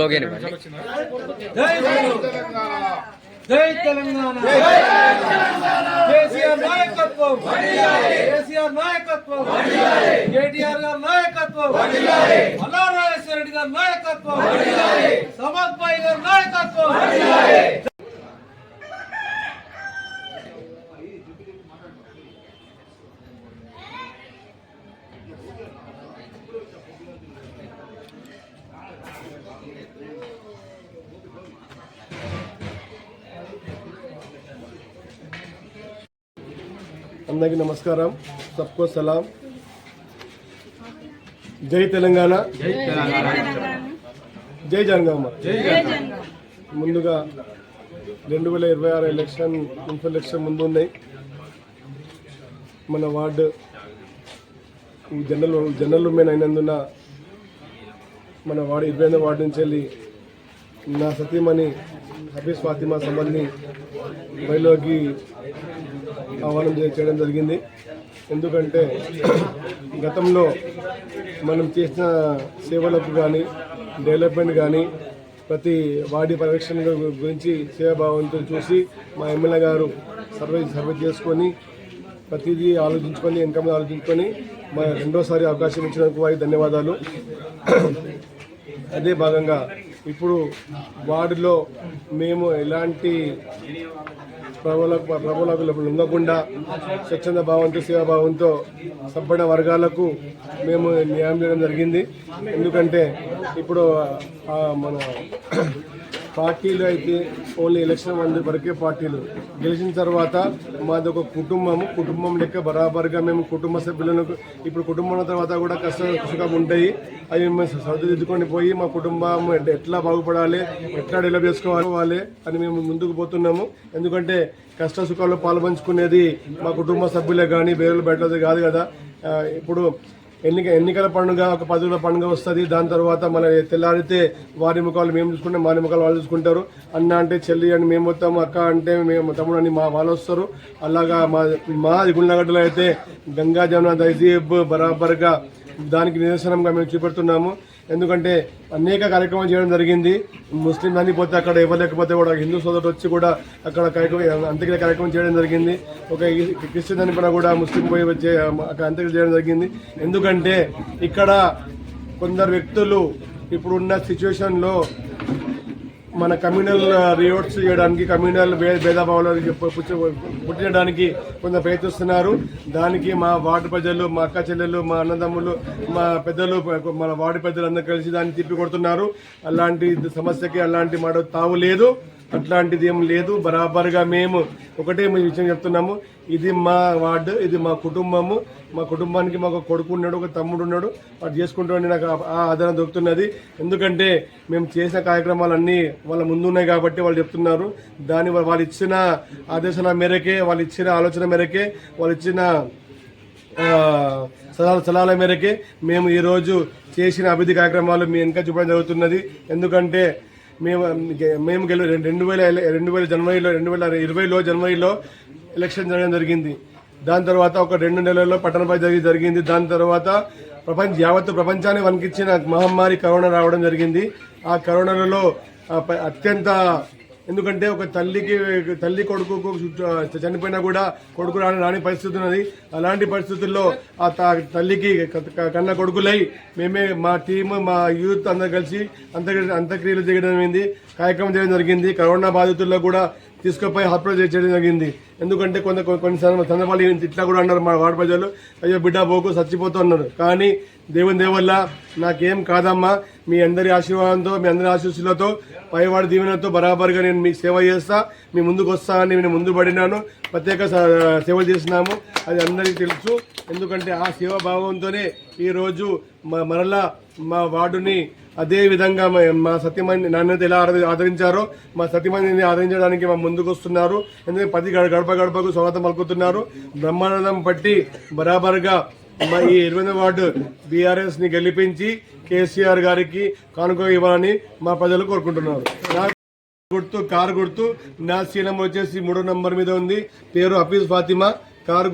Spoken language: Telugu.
స్లోగన్ ఇవ్వండి. జై జై తెలంగాణ. కేసీఆర్ నాయకత్వం. కేసీఆర్ నాయకత్వం. కేటీఆర్ గారి నాయకత్వం. మల్లారాజేశ్వర రెడ్డి గారి నాయకత్వం. భాయ్ గారి నాయకత్వం. అందరికీ నమస్కారం. సబ్కో సలాం. జై తెలంగాణ. జై జనగామ. ముందుగా రెండు వేల ఇరవై ఆరు ఎలక్షన్ మున్సిపల్ ఎలక్షన్ ముందు ఉన్నాయి మన వార్డు ఈ జనరల్ జనరల్ ఉమెన్ అయినందున మన వార్డు ఇరవై ఎనిమిది వార్డు నుంచి వెళ్ళి నా సతీమణి హఫీజ్ ఫాతిమా సంబంధించి బయలోకి ఆహ్వానం చేయడం జరిగింది. ఎందుకంటే గతంలో మనం చేసిన సేవలకు కానీ డెవలప్మెంట్ కానీ ప్రతి వాడి పరిరక్షణ గురించి సేవాభావంతో చూసి మా ఎమ్మెల్యే గారు సర్వే సర్వే చేసుకొని ప్రతిదీ ఆలోచించుకొని వెనక ఆలోచించుకొని మా రెండోసారి అవకాశం ఇచ్చినందుకు వారికి ధన్యవాదాలు. అదే భాగంగా ఇప్పుడు వార్డులో మేము ఎలాంటి ప్రభులకు ప్రభులకు లొంగకుండా స్వచ్ఛంద భావంతో సేవాభావంతో సబ్బడ వర్గాలకు మేము న్యాయం చేయడం జరిగింది. ఎందుకంటే ఇప్పుడు ఆ, మన పార్టీలు అయితే ఓన్లీ ఎలక్షన్ మంది వరకే పార్టీలు. గెలిచిన తర్వాత మాది ఒక కుటుంబము. కుటుంబం లెక్క బరాబర్గా మేము కుటుంబ సభ్యులను ఇప్పుడు కుటుంబం తర్వాత కూడా కష్ట సుఖం ఉంటాయి. అవి మేము సర్దిద్దుకొని పోయి మా కుటుంబం ఎట్లా బాగుపడాలి ఎట్లా డెవలప్ చేసుకోవాలి అని మేము ముందుకు పోతున్నాము. ఎందుకంటే కష్ట సుఖాల్లో పాల్పంచుకునేది మా కుటుంబ సభ్యులే కానీ వేరే బయట కాదు కదా. ఇప్పుడు ఎన్నిక ఎన్నికల పండుగ ఒక పది రోజుల పండుగ వస్తుంది. దాని తర్వాత మన తెల్లారితే వారి ముఖాలు మేము చూసుకుంటాం వారి ముఖాలు వాళ్ళు చూసుకుంటారు. అన్న అంటే చెల్లి అని మేము వస్తాం అక్క అంటే మేము తమ్ముడు అని మా వాళ్ళు వస్తారు. అలాగా మా మా గుండగడ్డలో అయితే గంగా జమున దయదీప్ బరాబర్గా దానికి నిదర్శనంగా మేము చూపెడుతున్నాము. ఎందుకంటే అనేక కార్యక్రమాలు చేయడం జరిగింది. ముస్లిం అని పోతే అక్కడ ఇవ్వలేకపోతే కూడా హిందూ సోదరుడు వచ్చి కూడా అక్కడ కార్యక్రమం అంత్యక్రియ కార్యక్రమం చేయడం జరిగింది. ఒక క్రిస్టియన్ అని కూడా ముస్లిం పోయి వచ్చే అక్కడ అంత్యక్రియ చేయడం జరిగింది. ఎందుకంటే ఇక్కడ కొందరు వ్యక్తులు ఇప్పుడున్న సిచ్యువేషన్లో మన కమ్యూనల్ రియోట్స్ చేయడానికి కమ్యూనల్ భే- భేదభావాలు పుట్టించడానికి కొంత ప్రయత్నిస్తున్నారు. దానికి మా వార్డు ప్రజలు మా అక్క చెల్లెలు మా అన్నదమ్ములు మా పెద్దలు మన వార్డు పెద్దలు అందరూ కలిసి దాన్ని తిప్పి కొడుతున్నారు అలాంటి సమస్యకి అలాంటి మాట తావు లేదు. అట్లాంటిది ఏం లేదు. బరాబర్గా మేము ఒకటే మేము విషయం చెప్తున్నాము. ఇది మా వార్డు ఇది మా కుటుంబము. మా కుటుంబానికి మాకు కొడుకు ఉన్నాడు ఒక తమ్ముడు ఉన్నాడు. వాడు చేసుకుంటూ నాకు ఆ- ఆదరణ దొరుకుతున్నది. ఎందుకంటే మేము చేసిన కార్యక్రమాలన్నీ వాళ్ళ ముందు ఉన్నాయి కాబట్టి వాళ్ళు చెప్తున్నారు. దాని వాళ్ళు ఇచ్చిన ఆదేశాల మేరకే వాళ్ళు ఇచ్చిన ఆలోచన మేరకే వాళ్ళు ఇచ్చిన ఆ, సలహాల సలహాల మేరకే మేము ఈరోజు చేసిన అభివృద్ధి కార్యక్రమాలు మీ వెనక చూపడం జరుగుతున్నది. ఎందుకంటే మేము మేము గెలు రెండు వేల రెండు వేల జనవరిలో రెండు వేల ఇరవైలో జనవరిలో ఎలక్షన్ జరగడం జరిగింది. దాని తర్వాత ఒక రెండు నెలల్లో పట్టణపై జరిగి జరిగింది. దాని తర్వాత ప్రపంచ యావత్తు ప్రపంచాన్ని వణికించిన మహమ్మారి కరోనా రావడం జరిగింది. ఆ కరోనాలలో అత్యంత ఎందుకంటే ఒక తల్లికి తల్లి కొడుకు చనిపోయినా కూడా కొడుకు రాని రాని పరిస్థితి ఉన్నది. అలాంటి పరిస్థితుల్లో ఆ తల్లికి కన్న కొడుకులై మేమే మా టీము మా యూత్ అందరు కలిసి అంత్యక్రియ అంత్యక్రియలు చేయడం జరిగింది కార్యక్రమం చేయడం జరిగింది. కరోనా బాధితుల్లో కూడా తీసుకుపోయి హాస్పిటల్ చేయడం జరిగింది. ఎందుకంటే కొంత కొన్ని సందర్భాలు ఇట్లా కూడా అన్నారు మా వార్డు ప్రజలు. అయ్యో బిడ్డ బోకు చచ్చిపోతూ అన్నారు. కానీ దేవుని దేవల్ల నాకేం కాదమ్మా. మీ అందరి ఆశీర్వాదంతో మీ అందరి ఆశీస్సులతో పైవాడి దీవెనతో బరాబర్గా నేను మీకు సేవ చేస్తా మీ ముందుకు వస్తా అని నేను ముందు పడినాను. ప్రత్యేక సేవ సేవలు చేసినాము అది అందరికీ తెలుసు. ఎందుకంటే ఆ సేవా భావంతోనే ఈరోజు మరలా మా వార్డుని అదే విధంగా మా- మా సత్యమణి నాణ్యత ఎలా ఆదరించారో మా సత్యమణిని ఆదరించడానికి మా ముందుకు వస్తున్నారు. ఎందుకంటే పది గడప గడపకు స్వాగతం పలుకుతున్నారు. బ్రహ్మానందం పట్టి బరాబర్గా మా ఈ ఇరవై వార్డు బీఆర్ఎస్ని గెలిపించి కేసీఆర్ గారికి కానుక ఇవ్వాలని మా ప్రజలు కోరుకుంటున్నారు. నా గుర్తు కారు గుర్తు నా శీలం వచ్చేసి మూడో నంబర్ మీద ఉంది. పేరు హఫీజ్ ఫాతిమా. కారు